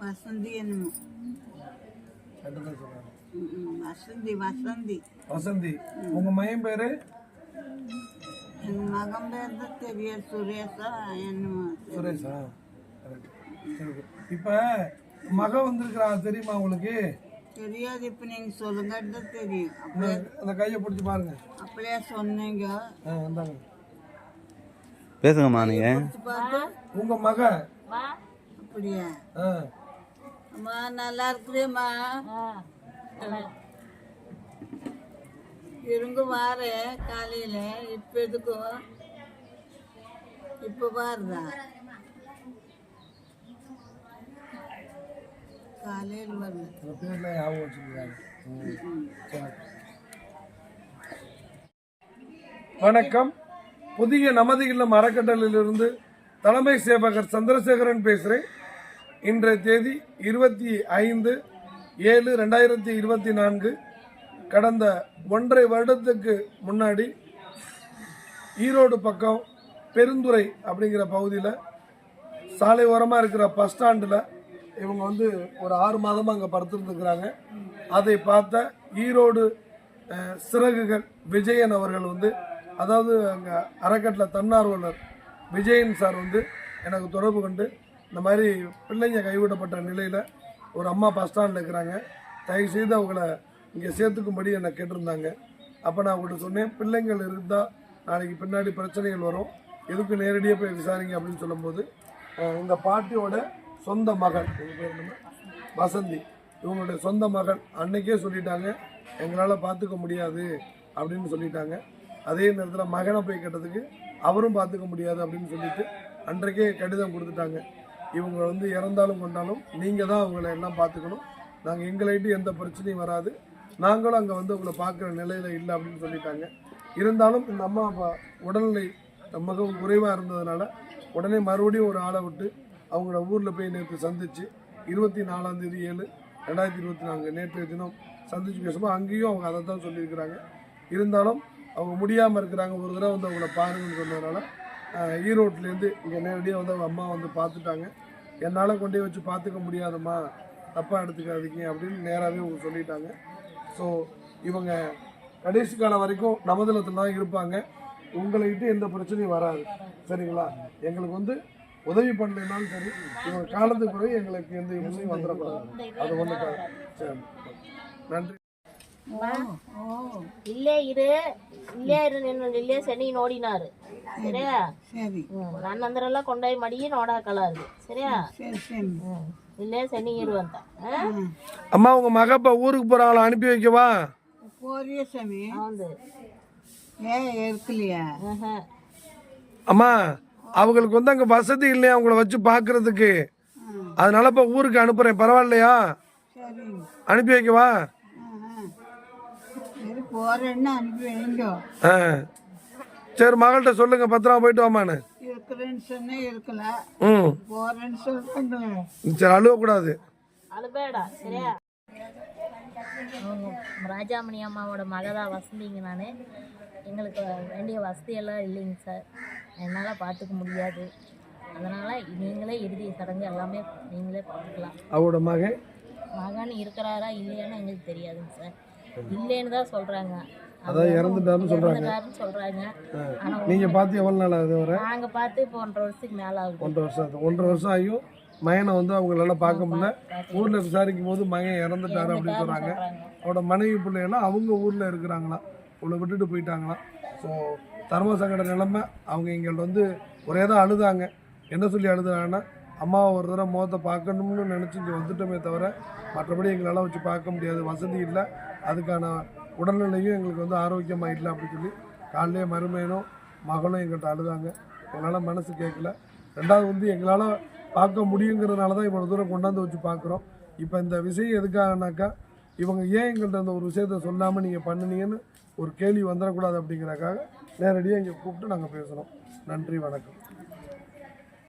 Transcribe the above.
வசந்தி என்னமோ. வசந்தி வசந்தி. வசந்தி. உங்க மையம் பேரு? என் மகன் பேர் தான் தெரியாது. சுரேஷா என்னமோ சுரேஷா? இப்ப மக வந்திருக்கிறா தெரியுமா உங்களுக்கு? தெரியாது. இப்போ நீங்கள் சொல்லுங்க தெரியும். அந்த கையை பிடிச்சி பாருங்க. அப்படியே சொன்னீங்க. பேசுங்கம்மா நீங்க. உங்க மக? அப்படியா? ஆ. அம்மா நல்லா இருக்கிறேம்மா. இருங்க வாரேன் காலையில். இப்போ எதுக்கும் இப்போ பாருதா காலையில். வணக்கம். புதிய நமது இல்லம் அறக்கட்டளையிலிருந்து தலைமை சேவகர் சந்திரசேகரன் பேசுகிறேன் இன்றைய தேதி இருபத்தி ஐந்து ஏழு ரெண்டாயிரத்தி இருபத்தி நான்கு. கடந்த ஒன்றரை வருடத்துக்கு முன்னாடி ஈரோடு பக்கம் பெருந்துறை அப்படிங்கிற பகுதியில் சாலை ஓரமாக இருக்கிற பஸ் ஸ்டாண்டில் இவங்க வந்து ஒரு ஆறு மாதமாக அங்கே படுத்துருந்துருக்குறாங்க. அதை பார்த்த ஈரோடு சிறகுகள் விஜயன் அவர்கள் வந்து அதாவது அங்கே அறக்கட்டளை தன்னார்வலர் விஜயன் சார் வந்து எனக்கு தொடர்பு கொண்டு இந்த மாதிரி பிள்ளைங்க கைவிடப்பட்ட நிலையில் ஒரு அம்மா பஸ் ஸ்டாண்டில் இருக்கிறாங்க. தயவுசெய்து அவங்கள இங்கே சேர்த்துக்கும்படி என்னை கேட்டிருந்தாங்க. அப்போ நான் அவங்கள்ட்ட சொன்னேன் பிள்ளைங்கள் இருந்தால் நாளைக்கு பின்னாடி பிரச்சனைகள் வரும். எதுக்கு நேரடியாக போய் விசாரிங்க அப்படின்னு சொல்லும்போது இந்த பாட்டியோட சொந்த மகள் வசந்தி. இவங்களுடைய சொந்த மகள் அன்னைக்கே சொல்லிட்டாங்க எங்களால் பார்த்துக்க முடியாது அப்படின்னு சொல்லிட்டாங்க. அதே நேரத்தில் மகனை போய் கேட்டதுக்கு அவரும் பார்த்துக்க முடியாது அப்படின்னு சொல்லிட்டு அன்றைக்கே கடிதம் கொடுத்துட்டாங்க. இவங்க வந்து இறந்தாலும் கொண்டாலும் நீங்கள் தான் அவங்கள எல்லாம் பார்த்துக்கணும். நாங்கள் எங்களைட்டு எந்த பிரச்சனையும் வராது. நாங்களும் அங்கே வந்து உங்களை பார்க்குற நிலையில் இல்லை அப்படின்னு சொல்லிட்டாங்க. இருந்தாலும் இந்த அம்மா அப்பா உடல்நிலை மிகவும் குறைவாக இருந்ததுனால உடனே மறுபடியும் ஒரு ஆளை விட்டு அவங்கள ஊரில் போய் நேற்று சந்தித்து இருபத்தி நாலாம் தேதி ஏழு ரெண்டாயிரத்தி இருபத்தி நான்கு நேற்றைய தினம் சந்திச்சு பேசும்போது அங்கேயும் அவங்க அதை தான் சொல்லியிருக்கிறாங்க. இருந்தாலும் அவங்க முடியாமல் இருக்கிறாங்க. ஒரு தடவை வந்து அவங்கள பாருங்கன்னு சொன்னதுனால ஆஹ், ஈரோட்லேருந்து இங்கே நேரடியாக வந்து அவங்க அம்மா வந்து பார்த்துட்டாங்க. என்னால் கொண்டே வச்சு பார்த்துக்க முடியாதம்மா. தப்பாக எடுத்துக்காதீங்க அப்படின்னு நேராகவே அவங்க சொல்லிட்டாங்க. ஸோ இவங்க கடைசி காலம் வரைக்கும் நமதளத்தில் தான் இருப்பாங்க. உங்களைகிட்ட எந்த பிரச்சனையும் வராது. சரிங்களா? எங்களுக்கு வந்து உதவி பண்ணலைனாலும் சரி இவங்க காலத்துக்கு பிறகு எங்களுக்கு எந்த விஷயம் வந்துடக்கூடாது அது ஒன்றுக்காக சரி. நன்றி. இல்லே இரு. இல்லே இரு நின்று இல்லே சென்னி நோடினாரு. சரியா? சரி. நான் அந்த கொண்டாய் மடியே நோடாக்கலாரு சரியா? இல்லே சென்னி இரு அம்மா உங்க மக ஊருக்கு போறாங்களா அனுப்பி வைக்கவா அம்மா அவங்களுக்கு வந்து அங்கே வசதி இல்லையா? அவங்கள வச்சு பார்க்கறதுக்கு அதனால இப்போ ஊருக்கு அனுப்புகிறேன் பரவாயில்லையா? அனுப்பி வைக்கவா போறேன்னு அனுப்பி வைங்க ஆ. சரி மகள்கிட்ட சொல்லுங்க பத்திரமா போயிட்டு வாமான்னு இருக்கிறேன்னு சொன்னா இருக்கல. ம். போறேன்னு சொல்றேங்களே சரி அழுவக்கூடாது. அழுಬೇಡ சரியா? ராஜாமணி அம்மாவோட மகதான் வசந்திங்க நான். எங்களுக்கு வேண்டிய வசதியெல்லாம் இல்லைங்க சார். என்னால் பார்த்துக்க முடியாது. அதனால் நீங்களே இறுதி சடங்கு எல்லாமே நீங்களே பார்த்துக்கலாம் அவரோட மகன்? மகன் இருக்கிறாரா இல்லையான்னு எங்களுக்கு தெரியாதுங்க சார். இல்லைன்னு தான் சொல்கிறாங்க அதான் இறந்துட்டாருன்னு சொல்றாங்க. இறந்துட்டாருன்னு நீங்க பார்த்து எவ்வளவு நாள் ஆகுது வர நாங்கள் பார்த்து இப்போ ஒன்றரை வருஷத்துக்கு மேலே ஆகுது. ஒன்றரை வருஷம். ஆகுது ஒன்றரை வருஷம் ஆகியும் மகனை வந்து அவங்களால பார்க்க முடியல. ஊர்ல விசாரிக்கும் போது மகன் இறந்துட்டாரு அப்படின்னு சொல்றாங்க. அவரோட மனைவி பிள்ளைகள்லாம் அவங்க ஊர்ல இருக்கிறாங்களாம். உங்களை விட்டுட்டு போயிட்டாங்களாம். ஸோ தர்ம சங்கட நிலைமை அவங்க எங்கள்ட்ட வந்து ஒரே தான் அழுதாங்க. என்ன சொல்லி அழுதாங்கன்னா அம்மாவை ஒரு தடவை முகத்தை பார்க்கணும்னு நினச்சி இங்கே வந்துட்டோமே தவிர மற்றபடி எங்களால் வச்சு பார்க்க முடியாது. வசதி இல்லை. அதுக்கான உடல்நிலையும் எங்களுக்கு வந்து ஆரோக்கியமாக இல்லை அப்படின்னு சொல்லி காலையிலே மருமையனும் மகனும் எங்கள்கிட்ட அழுதாங்க. எங்களால் மனசு கேட்கல ரெண்டாவது வந்து எங்களால் பார்க்க முடியுங்கிறதுனால தான் இவ்வளோ தூரம் கொண்டாந்து வச்சு பார்க்குறோம். இப்போ இந்த விஷயம் எதுக்காகனாக்கா இவங்க ஏன் எங்கள்கிட்ட அந்த ஒரு விஷயத்த சொல்லாமல் நீங்கள் பண்ணுனீங்கன்னு ஒரு கேள்வி வந்துடக்கூடாது அப்படிங்கிறக்காக நேரடியாக இங்கே கூப்பிட்டு நாங்கள் பேசுகிறோம் நன்றி வணக்கம்.